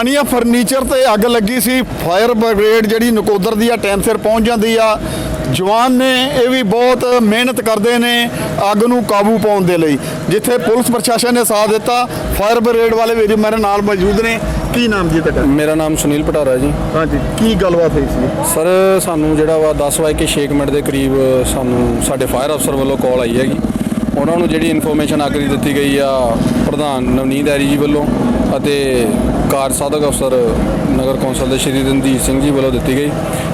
ਮਾਨੀਆ furniture ਤੇ ਅੱਗ ਲੱਗੀ ਸੀ। ਫਾਇਰ ਬ੍ਰਿਗੇਡ ਜਿਹੜੀ ਨਕੋਦਰ ਦੀ ਆ ਟਾਈਮ ਸਿਰ ਪਹੁੰਚ ਜਾਂਦੀ ਆ। ਜਵਾਨ ਨੇ ਇਹ ਵੀ ਬਹੁਤ ਮਿਹਨਤ ਕਰਦੇ ਨੇ ਅੱਗ ਨੂੰ ਕਾਬੂ ਪਾਉਣ ਦੇ ਲਈ। ਜਿੱਥੇ ਪੁਲਿਸ ਪ੍ਰਸ਼ਾਸਨ ਨੇ ਸਾਥ ਦਿੱਤਾ ਫਾਇਰ ਬ੍ਰਿਗੇਡ ਵਾਲੇ ਵੀਰ ਮੇਰੇ ਨਾਲ ਮੌਜੂਦ ਨੇ। ਕੀ ਨਾਮ ਜੀ ਤੁਹਾਡਾ? ਮੇਰਾ ਨਾਮ ਸੁਨੀਲ ਪਟਾਰਾ ਜੀ। ਹਾਂਜੀ ਕੀ ਗੱਲਬਾਤ ਹੋਈ ਸੀ? ਸਰ ਸਾਨੂੰ ਜਿਹੜਾ ਵਾ 10 ਵਜੇ ਕੇ 6 ਮਿੰਟ ਦੇ ਕਰੀਬ ਸਾਨੂੰ ਸਾਡੇ ਫਾਇਰ ਅਫਸਰ ਵੱਲੋਂ ਕਾਲ ਆਈ ਹੈਗੀ। ਉਹਨਾਂ ਨੂੰ ਜਿਹੜੀ ਇਨਫੋਰਮੇਸ਼ਨ ਆਗਰੀ ਦਿੱਤੀ ਗਈ ਆ, ਪ੍ਰਧਾਨ ਨਵਨੀਤ ਐਰੀ ਜੀ ਵੱਲੋਂ ਅਤੇ ਕਾਰ ਸਾਧਕ ਅਫਸਰ ਨਗਰ ਕੌਂਸਲ ਦੇ ਸ਼੍ਰੀ ਰਣਜੀਤ ਸਿੰਘ ਜੀ ਵੱਲੋਂ ਦਿੱਤੀ ਗਈ।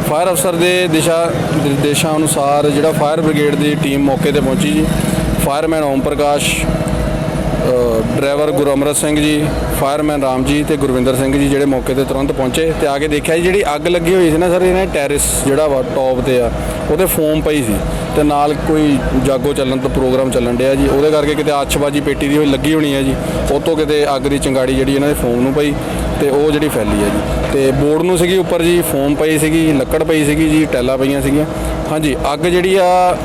ਫਾਇਰ ਅਫਸਰ ਦੇ ਦਿਸ਼ਾ ਨਿਰਦੇਸ਼ਾਂ ਅਨੁਸਾਰ ਜਿਹੜਾ ਫਾਇਰ ਬ੍ਰਿਗੇਡ ਦੀ ਟੀਮ ਮੌਕੇ ਤੇ ਪਹੁੰਚੀ ਜੀ। Fireman Om Prakash driver Guramrit Singh ji, fireman Ram ਜੀ ਤੇ ਗੁਰਵਿੰਦਰ ਸਿੰਘ ਜੀ ਜਿਹੜੇ ਮੌਕੇ ਤੇ ਤੁਰੰਤ ਪਹੁੰਚੇ ਤੇ ਆ ਕੇ ਦੇਖਿਆ ਜੀ, ਜਿਹੜੀ ਅੱਗ ਲੱਗੀ ਹੋਈ ਸੀ ਨਾ ਸਰ, ਇਹਨੇ ਟੈਰਿਸ ਜਿਹੜਾ ਵਾ ਟੌਪ ਤੇ ਆ, ਉਹਦੇ ਫੋਮ ਪਈ ਸੀ ਤੇ ਨਾਲ ਕੋਈ ਜਾਗੋ ਚੱਲਣ ਤੋਂ ਪ੍ਰੋਗਰਾਮ ਚੱਲਣ ਡਿਆ ਜੀ, ਉਹਦੇ ਕਰਕੇ ਕਿਤੇ ਆਛਬਾਜ਼ੀ ਪੇਟੀ ਦੀ ਹੋਈ ਲੱਗੀ ਹੋਣੀ ਹੈ ਜੀ ਉਹ ਤੋਂ ਕਿਤੇ ਅੱਗ ਦੀ ਚੰਗਾੜੀ ਜਿਹੜੀ ਇਹਨਾਂ ਦੇ ਫੋਮ ਨੂੰ ਪਈ ਤੇ ਉਹ ਜਿਹੜੀ ਫੈਲੀ ਹੈ ਜੀ। ਤੇ ਬੋਰਡ ਨੂੰ ਸੀਗੀ ਉੱਪਰ ਜੀ, ਫੋਮ ਪਈ ਸੀਗੀ, ਲੱਕੜ ਪਈ ਸੀਗੀ ਜੀ, ਟੈਲਾਂ ਪਈਆਂ ਸੀਗੀਆਂ। ਹਾਂਜੀ, ਅੱਗ ਜਿਹੜੀ ਆ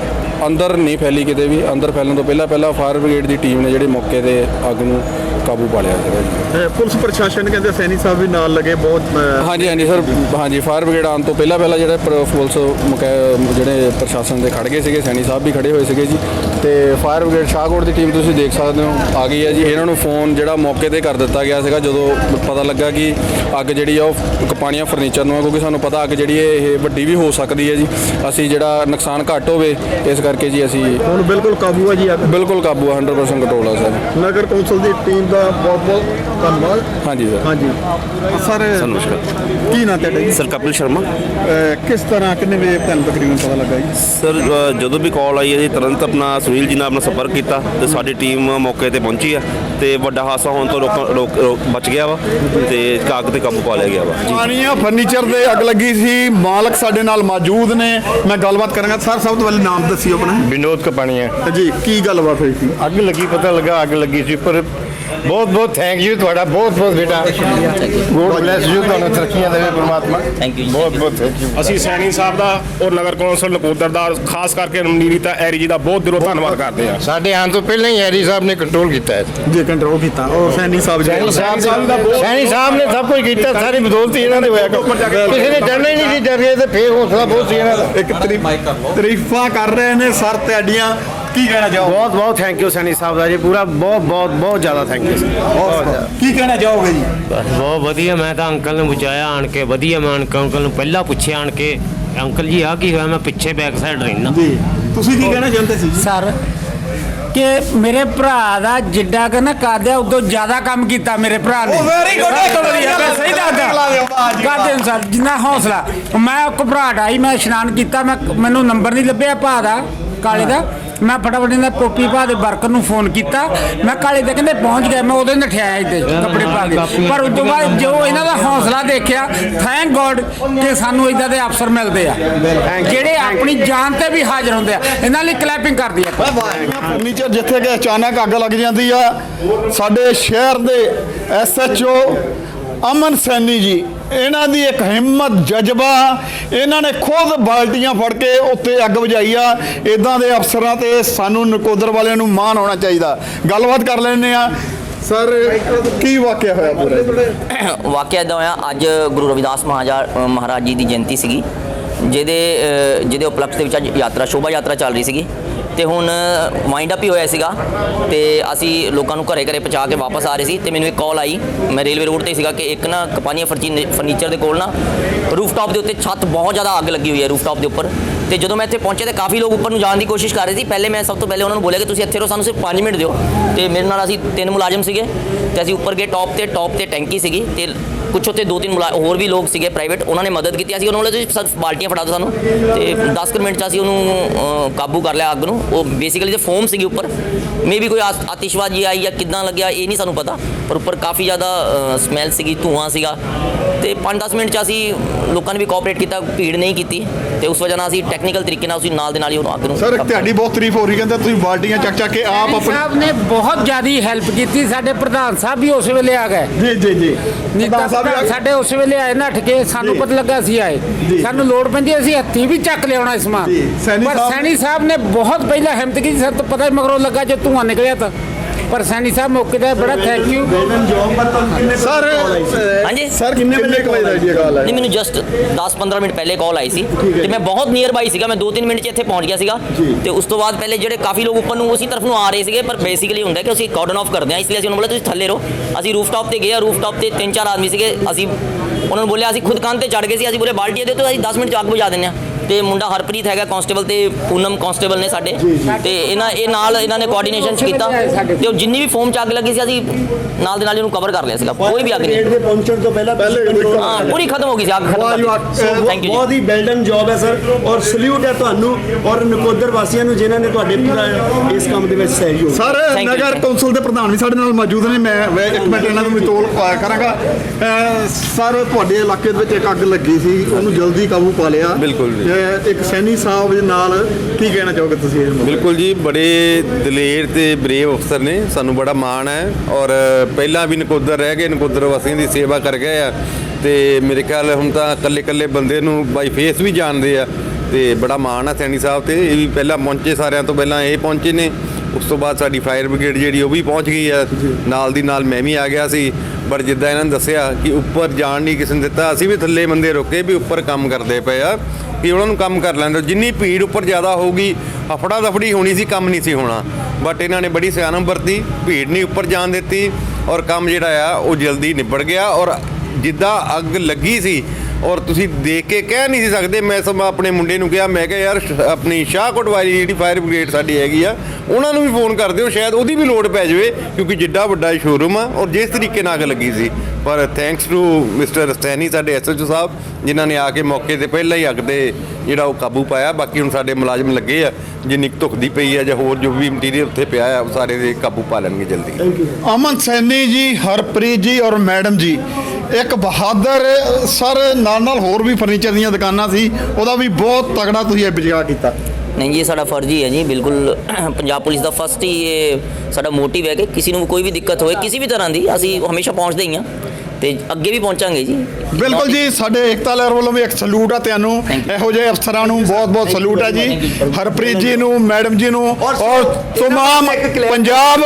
ਅੰਦਰ ਨਹੀਂ ਫੈਲੀ ਕਿਤੇ ਵੀ, ਅੰਦਰ ਫੈਲਣ ਤੋਂ ਪਹਿਲਾਂ ਪਹਿਲਾਂ ਫਾਇਰ ਬ੍ਰਿਗੇਡ ਦੀ ਟੀਮ ਨੇ ਜਿਹੜੇ ਮੌਕੇ ਤੇ ਅੱਗ ਨੂੰ ਕਾਬੂ ਪਾ ਲਿਆ ਸੀਗਾ ਜੀ ਪੁਲਿਸ ਪ੍ਰਸ਼ਾਸਨ ਕਹਿੰਦੇ ਸੈਣੀ ਸਾਹਿਬ ਵੀ ਨਾਲ ਲੱਗੇ ਬਹੁਤ ਹਾਂਜੀ ਹਾਂਜੀ ਸਰ ਹਾਂਜੀ ਫਾਇਰ ਬ੍ਰਿਗੇਡ ਆਉਣ ਤੋਂ ਪਹਿਲਾਂ ਪਹਿਲਾਂ ਜਿਹੜੇ ਪਰ- ਪੁਲਿਸ ਮੁਕੈ- ਜਿਹੜੇ ਪ੍ਰਸ਼ਾਸਨ ਦੇ ਖੜ ਗਏ ਸੀਗੇ ਸੈਣੀ ਸਾਹਿਬ ਵੀ ਖੜੇ ਹੋਏ ਸੀਗੇ ਜੀ। ਤੇ ਫਾਇਰ ਬ੍ਰਿਗੇਡ ਸ਼ਾਹਕੋਟ ਦੀ ਟੀਮ ਤੁਸੀਂ ਦੇਖ ਸਕਦੇ ਹੋ ਆ ਗਈ ਹੈ ਜੀ। ਇਹਨਾਂ ਨੂੰ ਫੋਨ ਜਿਹੜਾ ਮੌਕੇ ਤੇ ਕਰ ਦਿੱਤਾ ਗਿਆ ਸੀਗਾ ਜਦੋਂ ਪਤਾ ਲੱਗਾ ਕਿ ਅੱਗ ਜਿਹੜੀ ਆ ਉਹ ਕਪਾਣੀਆਂ ਫਰਨੀਚਰ ਨੂੰ ਆ ਕਿਉਂਕਿ ਸਾਨੂੰ ਪਤਾ ਅੱਗ ਜਿਹੜੀ ਹੈ ਇਹ ਵੱਡੀ ਵੀ ਹੋ ਸਕਦੀ ਹੈ ਜੀ। ਅਸੀਂ ਜਿਹੜਾ ਨੁਕਸਾਨ ਘੱਟ ਹੋਵੇ ਇਸ ਕਰਕੇ ਜੀ ਅਸੀਂ ਹੁਣ ਬਿਲਕੁਲ ਕਾਬੂ ਆ ਜੀ ਅੱਗ। ਬਿਲਕੁਲ ਕਾਬੂ ਆ 100% ਕੰਟਰੋਲ ਆ ਸਰ। ਨਗਰ ਕੌਂਸਲ ਦੀ ਟੀਮ ਦਾ ਬਹੁਤ ਬਹੁਤ ਧੰਨਵਾਦ। ਹਾਂਜੀ ਸਰ ਹਾਂਜੀ। ਸਰ ਨਮਸਕਾਰ। ਕੀ ਨਾਂ ਤੁਹਾਡਾ ਜੀ? ਸਰ ਕਪਿਲ ਸ਼ਰਮਾ। ਅਹ ਕਿਸ ਤਰ੍ਹਾਂ ਕਿੰਨੇ ਵਜੇ ਤੁਹਾਨੂੰ ਤਕਰੀਬਨ ਪਤਾ ਲੱਗਾ ਜੀ? ਸਰ ਅ, ਜਦੋਂ ਵੀ ਕਾਲ ਆਈ ਹੈ ਜੀ ਤੁਰੰਤ ਆਪਣਾ ਸੁਨੀਲ ਜੀ ਨਾਲ ਆਪਣਾ ਸੰਪਰਕ ਕੀਤਾ ਤੇ ਸਾਡੀ ਟੀਮ ਮੌਕੇ ਤੇ ਪਹੁੰਚੀ ਆ ਤੇ ਵੱਡਾ ਹਾਦਸਾ ਹੋਣ ਤੋਂ ਰੋਕ ਰੋਕ- ਰੋਕ- ਬਚ ਗਿਆ ਵਾ ਤੇ ਕਾਗ ਤੇ ਕਾਬੂ ਪਾ ਲਿਆ ਗਿਆ ਵਾ। ਜੀ। ਮਾਨੀਆ ਫਰਨੀਚਰ ਦੇ ਅੱਗ ਲੱਗੀ ਸੀ ਮਾਲਕ ਸਾਡੇ ਨਾਲ ਮੌਜੂਦ ਨੇ। ਮੈਂ ਗੱਲਬਾਤ ਕਰਾਂਗਾ। ਸਰ ਸਭ ਤੋਂ ਪਹਿਲੇ ਨਾਮ ਦੱਸਿਓ ਆਪਣਾ। ਵਿਨੋਦ ਕਪਾਣੀਆ ਜੀ ਕੀ ਗੱਲਬਾਤ ਹੋਈ ਸੀ? ਅੱਗ ਲੱਗੀ ਪਤਾ ਲੱਗਾ ਅੱਗ ਲੱਗੀ ਸੀ ਪਰ ਬਹੁਤ ਬਹੁਤ ਥੈਂਕ ਯੂ ਤੁਹਾਡਾ ਬਹੁਤ ਬਹੁਤ ਬੇਟਾ। ਗੋਡ ਬlesਸ ਯੂ ਤੁਹਾਨੂੰ ਤਰੱਕੀਆਂ ਦੇਵੇ ਪ੍ਰਮਾਤਮਾ। You ਜੀ। ਬਹੁਤ ਬਹੁਤ ਥੈਂਕ ਯੂ ਅਸੀਂ ਸੈਣੀ ਸਾਹਿਬ ਦਾ ਔਰ ਨਗਰ ਕੌਂਸਲ ਨਕੋਦਰ ਦਾ ਖਾਸ ਕਰਕੇ ਨੀਤਾ ਐਰੀ ਜੀ ਦਾ ਬਹੁਤ ਦਿਲੋਂ ਧੰਨਵਾਦ ਕਰਦੇ ਹਾਂ। ਸਾਡੇ ਆਉਣ ਤੋਂ ਪਹਿਲਾਂ ਹੀ ਹੈਰੀ ਸਾਹਿਬ ਨੇ ਕੰਟਰੋਲ ਕੀਤਾ ਹੈ। ਜੀ ਕੰਟਰੋਲ ਕੀਤਾ। ਔਰ ਸੈਣੀ ਸਾਹਿਬ ਜੀ ਸੈਣੀ ਸਾਹਿਬ ਨੇ ਸਭ ਕੁਝ ਕੀਤਾ ਸਾਰੀ ਬਦੌਲਤੀ ਇਹਨਾਂ ਦੇ ਹੋਇਆ ਕਿਸੇ ਨੇ ਡਰਨਾ ਹੀ ਨਹੀਂ ਸੀ ਡਰ ਗਏ ਤੇ ਫੇਰ ਹੌਸਲਾ ਬਹੁਤ ਸੀ ਇਹਨਾਂ ਦਾ। ਇੱਕ ਤਰੀਫ ਕਰ ਰਹੇ ਨੇ ਸਰ ਤੁਹਾਡੀਆਂ। ਕੀ ਕਹਿਣਾ ਚਾਹੋਗੇ? ਬਹੁਤ ਬਹੁਤ ਥੈਂਕ ਯੂ ਸੈਣੀ ਸਾਹਿਬ ਦਾ ਜੀ ਪੂਰਾ ਬਹੁਤ ਬਹੁਤ ਬਹੁਤ ਜ਼ਿਆਦਾ ਥੈਂਕ ਯੂ ਕੀ ਕਹਿਣਾ ਚਾਹੋਗੇ ਜੀ? ਬਹੁਤ ਵਧੀਆ ਮੈਂ ਤਾਂ ਅੰਕਲ ਨੂੰ ਬਚਾਇਆ ਆਣ ਕੇ ਵਧੀਆ ਮੈਂ ਅੰਕ- ਅੰਕਲ ਨੂੰ ਪਹਿਲਾਂ ਪੁੱਛਿਆ ਆਣ ਕੇ ਅੰਕਲ ਜੀ ਆ ਕੀ ਹੋਇਆ ਮੈਂ ਪਿੱਛੇ ਬੈਕ ਸਾਈਡ ਰਹਿਣਾ ਜੀ ਤੁਸੀਂ ਕੀ ਕਹਿਣਾ ਚਾਹੁੰਦੇ ਸੀ ਜੀ? ਸਰ ਕਿ ਮੇਰੇ ਭਰਾ ਦਾ ਜਿੱਡਾ ਕਿ ਨਾ ਕਾਦਿਆ ਉਦੋਂ ਜ਼ਿਆਦਾ ਕੰਮ ਕੀਤਾ ਮੇਰੇ ਭਰਾ ਨੇ। ਉਹ very good, ਸਭ ਤੋਂ ਵਧੀਆ, ਮੈਂ ਸਹੀ ਦੱਸਦਾ। ਵਾਹ ਜੀ, ਵਾਹ। ਜਿੰਨਾ ਹੌਸਲਾ। ਮੈਂ ਘਬਰਾਹਟ ਆਈ ਮੈਂ ਇਸ਼ਨਾਨ ਕੀਤਾ ਮੈਂ ਮੈਨੂੰ ਨੰਬਰ ਨਹੀਂ ਲੱਭਿਆ ਭਾ ਦਾ। ਕਾਲੇ ਦਾ। ਮੈਂ ਫਟਾਫਟ ਇਹਨਾਂ ਪੋਪੀ ਭਾ ਦੇ ਵਰਕਰ ਨੂੰ ਫੋਨ ਕੀਤਾ। ਮੈਂ ਕਾਲੇ ਦੇ ਕਹਿੰਦੇ ਪਹੁੰਚ ਗਿਆ, ਮੈਂ ਉਹਦੇ ਨਠਿਆ ਇੱਥੇ ਕੱਪੜੇ ਪਾ ਕੇ। ਪਰ ਉਸ ਤੋਂ ਬਾਅਦ ਜੋ ਇਹਨਾਂ ਦਾ ਹੌਸਲਾ ਦੇਖਿਆ ਥੈਂਕ ਗੋਡ ਕਿ ਸਾਨੂੰ ਇਦਾਂ ਦੇ ਅਫਸਰ ਮਿਲਦੇ ਆ। ਜਿਹੜੇ ਆਪਣੀ ਜਾਨ ਤੇ ਵੀ ਹਾਜ਼ਰ ਹੁੰਦੇ ਆ, ਇਹਨਾਂ ਲਈ ਕਲੈਪਿੰਗ ਕਰਦੀ ਆ ਫਰਨੀਚਰ ਜਿੱਥੇ ਕਿ ਅਚਾਨਕ ਅੱਗ ਲੱਗ ਜਾਂਦੀ ਆ, ਸਾਡੇ ਸ਼ਹਿਰ ਦੇ ਐਸਐਚਓ ਅਮਨ ਸੈਨੀ ਜੀ, ਇਹਨਾਂ ਦੀ ਇੱਕ ਹਿੰਮਤ, ਜਜ਼ਬਾ, ਇਹਨਾਂ ਨੇ ਖੁਦ ਬਾਲਟੀਆਂ ਫੜ ਕੇ ਉੱਤੇ ਅੱਗ ਵਜਾਈ ਆ। ਇਦਾਂ ਦੇ ਅਫਸਰਾਂ ਤੇ ਸਾਨੂੰ ਨਕੋਦਰ ਵਾਲਿਆਂ ਨੂੰ ਮਾਣ ਹੋਣਾ ਚਾਹੀਦਾ। ਗੱਲਬਾਤ ਕਰ ਲੈਣੇ ਆ ਸਰ, ਕੀ ਵਾਕਿਆ ਹੋਇਆ ਪੂਰਾ? ਵਾਕਿਆ ਇਦਾਂ ਹੋਇਆ, ਅੱਜ ਗੁਰੂ ਰਵਿਦਾਸ ਮਹਾਜਾ ਮਹਾਰਾਜ ਜੀ ਦੀ ਜਯੰਤੀ ਸੀਗੀ, ਜਿਹਦੇ ਜਿਹਦੇ ਉਪਲਕਸ਼ ਦੇ ਵਿੱਚ ਅੱਜ ਯਾਤਰਾ, ਸ਼ੋਭਾ ਯਾਤਰਾ ਚੱਲ ਰਹੀ ਸੀਗੀ। ਤੇ ਹੁਣ ਵਾਈਂਡ ਅਪ ਹੀ ਹੋਇਆ ਸੀਗਾ ਤੇ ਅਸੀਂ ਲੋਕਾਂ ਨੂੰ ਘਰੇ ਘਰੇ ਪਹੁੰਚਾ ਕੇ ਵਾਪਸ ਆ ਰਹੇ ਸੀ ਤੇ ਮੈਨੂੰ ਇੱਕ ਕਾਲ ਆਈ, ਮੈਂ ਰੇਲਵੇ ਰੋਡ ਤੇ ਸੀਗਾ ਕਿ ਇੱਕ ਨਾ ਕਪਾਨੀਆ ਫਰਨੀਚਰ ਦੇ ਕੋਲ ਨਾ ਰੂਫਟਾਪ ਦੇ ਉੱਤੇ ਛੱਤ ਬਹੁਤ ਜ਼ਿਆਦਾ ਅੱਗ ਲੱਗੀ ਹੋਈ ਹੈ ਰੂਫਟਾਪ ਦੇ ਉੱਪਰ ਤੇ ਜਦੋਂ ਮੈਂ ਇੱਥੇ ਪਹੁੰਚਿਆ ਤੇ ਕਾਫੀ ਲੋਕ ਉੱਪਰ ਨੂੰ ਜਾਣ ਦੀ ਕੋਸ਼ਿਸ਼ ਕਰ ਰਹੇ ਸੀ। ਪਹਿਲੇ ਮੈਂ ਸਭ ਤੋਂ ਪਹਿਲੇ ਉਹਨਾਂ ਨੂੰ ਬੋਲਿਆ ਕਿ ਤੁਸੀਂ ਇੱਥੇ ਰਹੋ, ਸਾਨੂੰ ਸਿਰਫ 5 ਮਿੰਟ ਦਿਓ ਤੇ ਮੇਰੇ ਨਾਲ ਅਸੀਂ ਤਿੰਨ ਮੁਲਾਜ਼ਮ ਸੀਗੇ ਤੇ ਅਸੀਂ ਉੱਪਰ ਗਏ ਟੌਪ ਤੇ ਟੌਪ ਤੇ ਟੈਂਕੀ ਸੀਗੀ ਤੇ ਕੁਛ ਉੱਥੇ ਦੋ ਤਿੰਨ ਮੁਲਾ ਹੋਰ ਵੀ ਲੋਕ ਸੀਗੇ ਪ੍ਰਾਈਵੇਟ ਉਹਨਾਂ ਨੇ ਮਦਦ ਕੀਤੀ ਅਸੀਂ ਉਹਨਾਂ ਨੂੰ ਤੁਸੀਂ ਸਿਰਫ ਬਾਲਟੀਆਂ ਫੜਾ ਦਿਓ ਸਾਨੂੰ। ਤੇ 10 ਕੁ ਮਿੰਟ ਚ ਅਸੀਂ ਉਹਨੂੰ ਕਾਬੂ ਕਰ ਲਿਆ ਅੱਗ ਨੂੰ। ਉਹ ਬੇਸਿਕਲੀ ਤੇ ਫੋਮ ਸੀਗੀ ਉੱਪਰ ਮੇਬੀ ਕੋਈ ਆਤ- ਆਤਿਸ਼ਬਾਜ਼ੀ ਆਈ ਜਾਂ ਕਿੱਦਾਂ ਲੱਗਿਆ ਇਹ ਨਹੀਂ ਸਾਨੂੰ ਪਤਾ। ਪਰ ਉੱਪਰ ਕਾਫੀ ਜ਼ਿਆਦਾ ਸਮੈਲ ਸੀਗੀ ਧੂਆਂ ਸੀਗਾ। ਤੇ 5-10 ਮਿੰਟ ਚ ਅਸੀਂ ਲੋਕਾਂ ਨੇ ਵੀ ਕੋਆਪਰੇਟ ਕੀਤਾ ਭੀੜ ਨਹੀਂ ਕੀਤੀ। ਤੇ ਉਸ ਵਜ੍ਹਾ ਨਾਲ ਅਸੀਂ ਟੈਕਨੀਕਲ ਤਰੀਕੇ ਨਾਲ ਅਸੀਂ ਨਾਲ ਦੇ ਨਾਲ ਹੀ ਉਹਨੂੰ ਅੱਗ ਨੂੰ ਸਰ ਤੁਹਾਡੀ ਬਹੁਤ ਤਾਰੀਫ ਹੋ ਰਹੀ ਕਹਿੰਦੇ ਤੁਸੀਂ ਬਾਲਟੀਆਂ ਚੱਕ ਚੱਕ ਕੇ ਆਪ ਆਪਣੀ ਸਾਹਿਬ ਨੇ ਬਹੁਤ ਜ਼ਿਆਦੀ ਹੈਲਪ ਕੀਤੀ ਸਾਡੇ ਪ੍ਰਧਾਨ ਸਾਹਿਬ ਵੀ ਉਸ ਵੇਲੇ ਆ ਗਏ। ਜੀ ਜੀ ਜੀ। ਨੀਤਾ ਪ੍ਰਧਾਨ ਸਾਹਿਬ ਸਾਡੇ ਉਸ ਵੇਲੇ ਆਏ ਨੱਠ ਕੇ ਸਾਨੂੰ। ਪਤਾ ਲੱਗਾ ਸੀ ਆਏ। ਸਾਨੂੰ ਲੋੜ ਪੈਂਦੀ ਅਸੀਂ ਹੱਥੀਂ ਵੀ ਚੱਕ ਲਿਆਉਣਾ ਇਸ ਸਮਾਨ ਪਰ ਸੈਣੀ ਸਾਹਿਬ ਨੇ ਬਹੁਤ ਪਹਿਲਾਂ ਹਿੰਮਤ ਕੀਤੀ ਸਾਨੂੰ ਤਾਂ ਪਤਾ ਮਗਰੋਂ ਲੱਗਾ ਜੇ ਧੂੰਆਂ ਨਿਕਲਿਆ ਤਾਂ ਪਰ ਸੈਣੀ ਸਾਹਿਬ ਮੌਕੇ ਤੇ ਬੜਾ ਥੈਂਕ ਯੂ ਸਰ ਹਾਂਜੀ? ਸਰ ਕਿੰਨੇ ਵਜੇ ਵਜੇ ਦਾ ਜੀ ਹੈ ਨਹੀਂ ਮੈਨੂੰ ਜਸਟ 10-15 ਮਿੰਟ ਪਹਿਲੇ ਕਾਲ ਆਈ ਸੀ। ਤੇ ਮੈਂ ਬਹੁਤ ਨੀਅਰ ਬਾਈ ਸੀਗਾ ਮੈਂ 2-3 ਮਿੰਟ 'ਚ ਇੱਥੇ ਪਹੁੰਚ ਗਿਆ ਸੀਗਾ। ਤੇ ਉਸ ਤੋਂ ਬਾਅਦ ਪਹਿਲੇ ਜਿਹੜੇ ਕਾਫੀ ਲੋਕ ਉੱਪਰ ਨੂੰ ਉਸੇ ਤਰਫ ਨੂੰ ਆ ਰਹੇ ਸੀਗੇ ਪਰ ਬੇਸਿਕਲੀ ਹੁੰਦਾ ਕਿ ਅਸੀਂ ਕਾਰਡਨ ਆਫ ਕਰਦੇ ਹਾਂ ਇਸ ਲਈ ਅਸੀਂ ਉਹਨਾਂ ਨੂੰ ਬੋਲਿਆ ਤੁਸੀਂ ਥੱਲੇ ਰਹੋ। ਅਸੀਂ ਰੂਫਟਾਪ ਤੇ ਗਏ ਰੂਫਟਾਪ ਤੇ ਤਿੰਨ ਚਾਰ ਆਦਮੀ ਸੀਗੇ ਅਸੀਂ ਉਹਨਾਂ ਨੂੰ ਬੋਲਿਆ ਅਸੀਂ ਖੁਦ ਕੰਨ ਤੇ ਚੜ ਗਏ ਸੀ ਅਸੀਂ ਬੋਲੇ ਬਾਲਟੀ ਦੇ ਦਿਓ ਅਸੀਂ 10 ਮਿੰਟ ਚ ਅੱਗ ਬੁਝਾ ਦਿੰਦੇ ਹਾਂ। ਤੇ ਮੁੰਡਾ ਹਰਪ੍ਰੀਤ ਹੈਗਾ ਕਾਂਸਟੇਬਲ ਤੇ ਪੂਨਮ ਕਾਂਸਟੇਬਲ ਨੇ ਸਾਡੇ। ਤੇ ਇਹਨਾਂ ਇਹ ਨਾਲ ਇਹਨਾਂ ਨੇ ਕੋਆਰਡੀਨੇਸ਼ਨ ਕੀਤਾ। ਤੇ ਉਹ ਜਿੰਨੀ ਵੀ ਫੋਮ ਚ ਅੱਗ ਲੱਗੀ ਸੀ ਅਸੀਂ ਨਾਲ ਦੇ ਨਾਲ ਹੀ ਉਹਨੂੰ ਕਵਰ ਕਰ ਲਿਆ ਸੀਗਾ। ਕੋਈ ਵੀ ਅੱਗ ਨਹੀਂ ਦੇ ਪਹੁੰਚਣ ਤੋਂ ਪਹਿਲਾਂ ਹਾਂ ਪੂਰੀ ਖਤਮ ਹੋ ਗਈ ਸੀ ਅੱਗ ਖਤਮ ਥੈਂਕ ਯੂ ਬਹੁਤ ਹੀ ਬੈਲਡਨ ਜੌਬ ਹੈ ਸਰ ਔਰ ਸਲੂਟ ਹੈ ਤੁਹਾਨੂੰ ਔਰ ਨਕੋਦਰ ਵਾਸੀਆਂ ਨੂੰ ਜਿਨ੍ਹਾਂ ਨੇ ਤੁਹਾਡੇ ਪੂਰਾ ਇਸ ਕੰਮ ਦੇ ਵਿੱਚ ਸਹਿਯੋਗ ਸਰ ਨਗਰ ਕੌਂਸਲ ਦੇ ਪ੍ਰਧਾਨ ਵੀ ਸਾਡੇ ਨਾਲ ਮੌਜੂਦ ਨੇ ਮੈਂ ਇੱਕ ਮਿੰਟ ਇਹਨਾਂ ਨੂੰ ਵੀ ਤੋਲ ਪਾ ਕਰਾਂਗਾ। ਸਰ ਤੁਹਾਡੇ ਇਲਾਕੇ ਦੇ ਵਿੱਚ ਇੱਕ ਅੱਗ ਲੱਗੀ ਸੀ ਉਹਨੂੰ ਜਲਦੀ ਕਾਬੂ ਪਾ ਲਿਆ। ਬਿਲਕੁਲ ਇੱਕ ਸੈਣੀ ਸਾਹਿਬ ਦੇ ਨਾਲ ਕੀ ਕਹਿਣਾ ਚਾਹੋਗੇ ਤੁਸੀਂ ਇਸ ਬਿਲਕੁਲ ਜੀ, ਬੜੇ ਦਲੇਰ ਤੇ ਬਰੇਵ ਅਫਸਰ ਨੇ, ਸਾਨੂੰ ਬੜਾ ਮਾਣ ਹੈ ਔਰ ਪਹਿਲਾਂ ਵੀ ਨਕੋਦਰ ਰਹਿ ਗਏ, ਨਕੋਦਰ ਵਾਸੀਆਂ ਦੀ ਸੇਵਾ ਕਰ ਗਏ ਆ ਤੇ ਮੇਰੇ ਖਿਆਲ ਹੁਣ ਤਾਂ ਇਕੱਲੇ ਇਕੱਲੇ ਬੰਦੇ ਨੂੰ ਬਾਈ ਫੇਸ ਵੀ ਜਾਣਦੇ ਆ ਤੇ ਬੜਾ ਮਾਣ ਆ ਸੈਣੀ ਸਾਹਿਬ ਤੇ, ਇਹ ਵੀ ਪਹਿਲਾਂ ਪਹੁੰਚੇ ਸਾਰਿਆਂ ਤੋਂ ਪਹਿਲਾਂ ਇਹ ਪਹੁੰਚੇ ਨੇ ਉਸ ਤੋਂ ਬਾਅਦ ਸਾਡੀ ਫਾਇਰ ਬ੍ਰਿਗੇਡ ਜਿਹੜੀ ਉਹ ਵੀ ਪਹੁੰਚ ਗਈ ਆ। ਨਾਲ ਦੀ ਨਾਲ ਮੈਂ ਵੀ ਆ ਗਿਆ ਸੀ। ਪਰ ਜਿੱਦਾਂ ਇਹਨਾਂ ਨੇ ਦੱਸਿਆ ਕਿ ਉੱਪਰ ਜਾਣ ਨਹੀਂ ਕਿਸੇ ਨੇ ਦਿੱਤਾ, ਅਸੀਂ ਵੀ ਥੱਲੇ ਬੰਦੇ ਰੁਕੇ ਵੀ ਉੱਪਰ ਕੰਮ ਕਰਦੇ ਪਏ ਆ ਕਿ ਉਹਨਾਂ ਨੂੰ ਕੰਮ ਕਰ ਲੈਣ ਦਿਓ। ਜਿੰਨੀ ਭੀੜ ਉੱਪਰ ਜ਼ਿਆਦਾ ਹੋਊਗੀ ਹਫੜਾ ਦਫੜੀ ਹੋਣੀ ਸੀ, ਕੰਮ ਨਹੀਂ ਸੀ ਹੋਣਾ। ਬਟ ਇਹਨਾਂ ਨੇ ਬੜੀ ਸਿਆਣਪ ਵਰਤੀ, ਭੀੜ ਨਹੀਂ ਉੱਪਰ ਜਾਣ ਦਿੱਤੀ ਔਰ ਕੰਮ ਜਿਹੜਾ ਆ, ਉਹ ਜਲਦੀ ਨਿਬੜ ਗਿਆ ਔਰ ਜਿੱਦਾਂ ਅੱਗ ਲੱਗੀ ਸੀ ਔਰ ਤੁਸੀਂ ਦੇਖ ਕੇ ਕਹਿ ਨਹੀਂ ਸੀ ਸਕਦੇ, ਮੈਂ ਸਮਾਂ ਆਪਣੇ ਮੁੰਡੇ ਨੂੰ ਕਿਹਾ, ਮੈਂ ਕਿਹਾ, ਯਾਰ, ਸ਼- ਆਪਣੀ ਸ਼ਾਹਕੋਟ ਵਾਲੀ ਜਿਹੜੀ ਫਾਇਰ ਬ੍ਰਿਗੇਡ ਸਾਡੀ ਹੈਗੀ ਆ, ਉਹਨਾਂ ਨੂੰ ਵੀ ਫੋਨ ਕਰ ਦਿਓ, ਸ਼ਾਇਦ ਉਹਦੀ ਵੀ ਲੋੜ ਪੈ ਜਾਵੇ, ਕਿਉਂਕਿ ਜਿੱਡਾ ਵੱਡਾ ਸ਼ੋਰੂਮ ਆ ਔਰ ਜਿਸ ਤਰੀਕੇ ਨਾਲ ਲੱਗੀ ਸੀ। ਪਰ ਥੈਂਕਸ ਟੂ ਮਿਸਟਰ ਸਟੈਨੀ ਸਾਡੇ ਐਸਐਚਓ ਸਾਹਿਬ, ਜਿਨ੍ਹਾਂ ਨੇ ਆ ਕੇ ਮੌਕੇ ਤੇ ਪਹਿਲਾਂ ਹੀ ਅੱਗ ਦੇ ਜਿਹੜਾ ਉਹ ਕਾਬੂ ਪਾਇਆ, ਬਾਕੀ ਹੁਣ ਸਾਡੇ ਮੁਲਾਜ਼ਮ ਲੱਗੇ ਆ ਜਿੰਨੀ ਕੁ ਧੁਖਦੀ ਪਈ ਆ ਜਾਂ ਹੋਰ ਜੋ ਵੀ ਮਟੀਰੀਅਲ ਉੱਥੇ ਪਿਆ ਆ, ਉਹ ਸਾਰੇ ਦੇ ਕਾਬੂ ਪਾ ਲੈਣਗੇ ਜਲਦੀ। ਅਮਨ ਸੈਣੀ ਜੀ, ਹਰਪ੍ਰੀਤ ਜੀ ਔਰ ਮੈਡਮ ਜੀ ਇੱਕ ਬਹਾਦਰ ਸਰ ਨਾਲ ਨਾਲ ਹੋਰ ਵੀ ਫਰਨੀਚਰ ਦੀਆਂ ਦੁਕਾਨਾਂ ਸੀ ਉਹਦਾ ਵੀ ਬਹੁਤ ਤਗੜਾ ਤੁਸੀਂ ਇਹ ਬਚਾਅ ਕੀਤਾ। ਨਹੀਂ ਜੀ ਇਹ ਸਾਡਾ ਫਰਜ਼ ਹੀ ਹੈ ਜੀ ਬਿਲਕੁਲ ਪੰਜਾਬ ਪੁਲਿਸ ਦਾ ਫਸਟ ਹੀ ਇਹ ਸਾਡਾ ਮੋਟਿਵ ਹੈ ਕਿ ਕਿਸੇ ਨੂੰ ਕੋਈ ਵੀ ਦਿੱਕਤ ਹੋਏ ਕਿਸੇ ਵੀ ਤਰ੍ਹਾਂ ਦੀ ਅਸੀਂ ਹਮੇਸ਼ਾ ਪਹੁੰਚਦੇ ਹੀ ਹਾਂ ਤੇ ਅੱਗੇ ਵੀ ਪਹੁੰਚਾਂਗੇ ਜੀ। ਬਿਲਕੁਲ ਜੀ ਸਾਡੇ ਏਕਤਾ ਲਹਿਰ ਵੱਲੋਂ ਵੀ ਇੱਕ ਸਲੂਟ ਆ ਤੁਹਾਨੂੰ. ਇਹੋ ਜਿਹੇ ਅਫਸਰਾਂ ਨੂੰ ਬਹੁਤ ਬਹੁਤ ਸਲੂਟ ਹੈ ਜੀ। ਹਰਪ੍ਰੀਤ ਜੀ ਨੂੰ ਮੈਡਮ ਜੀ ਨੂੰ ਔਰ ਤਮਾਮ ਪੰਜਾਬ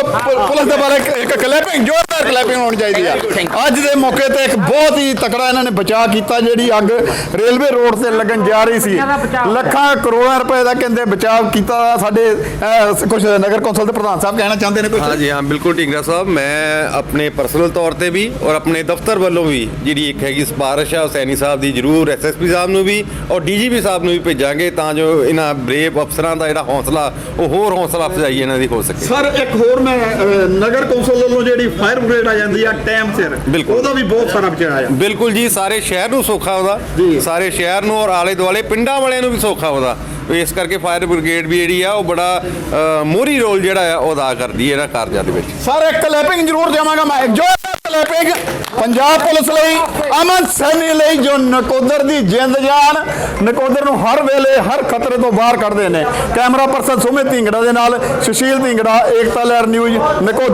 ਪੁਲਿਸ ਦੇ ਬਾਰੇ ਇੱਕ- ਕਲੈਪਿੰਗ ਜ਼ੋਰਦਾਰ ਕਲੈਪਿੰਗ ਹੋਣੀ ਚਾਹੀਦੀ ਆ. ਅੱਜ ਦੇ ਮੌਕੇ ਤੇ ਇੱਕ ਬਹੁਤ ਹੀ ਤਕੜਾ ਇਹਨਾਂ ਨੇ ਬਚਾਅ ਕੀਤਾ ਜਿਹੜੀ ਅੱਗ ਰੇਲਵੇ ਰੋਡ ਤੇ ਲੱਗਣ ਜਾ ਰਹੀ ਸੀ। ਲੱਖਾਂ ਕਰੋੜਾਂ ਰੁਪਏ ਦਾ ਕਹਿੰਦੇ ਬਚਾਅ ਕੀਤਾ ਸਾਡੇ ਕੁਝ ਨਗਰ ਕੌਂਸਲ ਦੇ ਪ੍ਰਧਾਨ ਸਾਹਿਬ ਕਹਿਣਾ ਚਾਹੁੰਦੇ ਨੇ ਕੁਝ ਹਾਂਜੀ ਹਾਂ ਬਿਲਕੁਲ ਢਿੰਗਰਾ ਸਾਹਿਬ। ਮੈਂ ਆਪਣੇ ਪਰਸਨਲ ਤੌਰ ਤੇ ਵੀ ਔਰ ਆਪਣੇ ਦਫ਼ਤਰ ਵੱਲੋਂ ਵੀ ਜਿਹੜੀ ਇੱਕ ਹੈਗੀ ਸਿਫਾਰਿਸ਼ ਆ ਉਹ ਸੈਣੀ ਸਾਹਿਬ ਦੀ ਜ਼ਰੂਰ ਐਸਐਸਪੀ ਸਾਹਿਬ ਨੂੰ ਵੀ ਔਰ ਡੀਜੀਪੀ ਸਾਹਿਬ ਨੂੰ ਵੀ ਭੇਜਾਂਗੇ ਤਾਂ ਜੋ ਇਹਨਾਂ ਬਰੇਵ ਅਫਸਰਾਂ ਦਾ ਜਿਹੜਾ ਹੌਸਲਾ ਉਹ ਹੋਰ ਹੌਸਲਾ ਅਫਜ਼ਾਈ ਇਹਨਾਂ ਦੀ ਹੋ ਸਕੇ। ਸਰ ਇੱਕ ਹੋਰ ਮੈਂ ਨਗਰ ਕੌਂਸਲ ਵੱਲੋਂ ਜਿਹੜੀ ਫਾਇਰ ਬ੍ਰਿਗੇਡ ਆ ਜਾਂਦੀ ਆ ਟਾਈਮ ਸਿਰ। ਬਿਲਕੁਲ। ਉਹਦਾ ਵੀ ਬਹੁਤ ਸਾਰਾ ਬਚਾਅ ਆ ਬਿਲਕੁਲ ਜੀ ਸਾਰੇ ਸ਼ਹਿਰ ਨੂੰ ਸੌਖਾ ਉਹਦਾ। ਸਾਰੇ ਸ਼ਹਿਰ ਨੂੰ ਔਰ ਆਲੇ ਦੁਆਲੇ ਪਿੰਡਾਂ ਵਾਲਿਆਂ ਨੂੰ ਵੀ ਸੌਖਾ ਉਹਦਾ। ਇਸ ਕਰਕੇ ਫਾਇਰ ਬ੍ਰਿਗੇਡ ਵੀ ਜਿਹੜੀ ਆ ਉਹ ਬੜਾ ਮੋਰੀ ਰੋਲ ਜਿਹੜਾ ਆ ਉਹ ਅਦਾ ਕਰਦੀ ਹੈ ਇਹਨਾਂ ਕਾਰਜਾਂ ਦੇ ਵਿੱਚ। ਸਰ ਇੱਕ ਕਲੈਪਿੰਗ ਜ਼ਰੂਰ ਦੇਵਾਂਗਾ ਮੈਂ। ਜੋ ਕਲੈਪਿੰਗ ਪੰਜਾਬ ਪੁਲਿਸ ਲਈ ਅਮਨ ਸੈਨੀ ਲਈ ਜੋ ਨਕੋਦਰ ਦੀ ਜਿੰਦ ਜਾਨ ਨਕੋਦਰ ਨੂੰ ਹਰ ਵੇਲੇ ਹਰ ਖਤਰੇ ਤੋਂ ਬਾਹਰ ਕੱਢਦੇ ਨੇ। ਕੈਮਰਾ ਪਰਸਨ ਸੁਮਿਤ ਢਿੰਗੜਾ ਦੇ ਨਾਲ ਸੁਸ਼ੀਲ ਢਿੰਗੜਾ ਏਕਤਾ ਲਹਿਰ ਨਿਊਜ਼ ਨਕੋਦਰ।